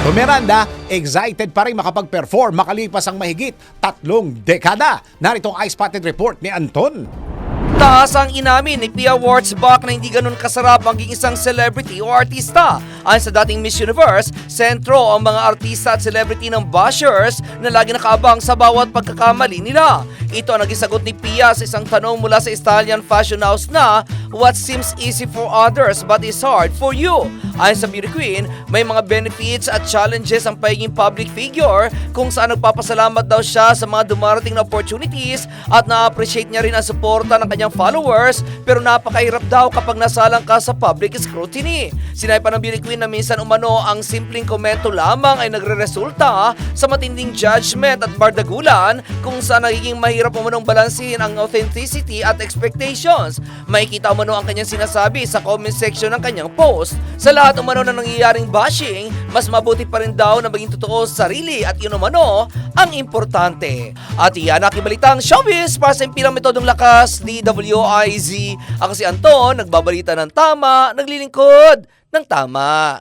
Tito Miranda, excited pa rin makapag-perform makalipas ang mahigit tatlong dekada. Narito ang eye-spotted report ni Anton. Taas ang inamin ni Pia Wurtzbach na hindi ganun kasarap maging isang celebrity o artista. Ayon sa dating Miss Universe, sentro ang mga artista at celebrity ng bashers na lagi nakaabang sa bawat pagkakamali nila. Ito ang naging sagot ni Pia sa isang tanong mula sa Italian fashion house na What seems easy for others but is hard for you? Ayon sa Beauty Queen, may mga benefits at challenges ang pagiging public figure kung saan nagpapasalamat daw siya sa mga dumarating na opportunities at na-appreciate niya rin ang suporta ng kanyang followers pero napakahirap daw kapag nasalang ka sa public scrutiny. Sinabi pa ng Beauty Queen na minsan umano ang simpleng komento lamang ay nagre-resulta sa matinding judgment at bardagulan kung saan nagiging mahirap umanong balansin ang authenticity at expectations. Makikita umano ang kanyang sinasabi sa comment section ng kanyang post. Sa lahat umano na nangyayaring bashing, mas mabuti pa rin daw na maging totoo sa sarili at yun umano ang importante. At iyan ang kibalitang showbiz para sa impilang metodong lakas, DWIZ. Ako si Anton, nagbabalita ng tama, naglilingkod ng tama.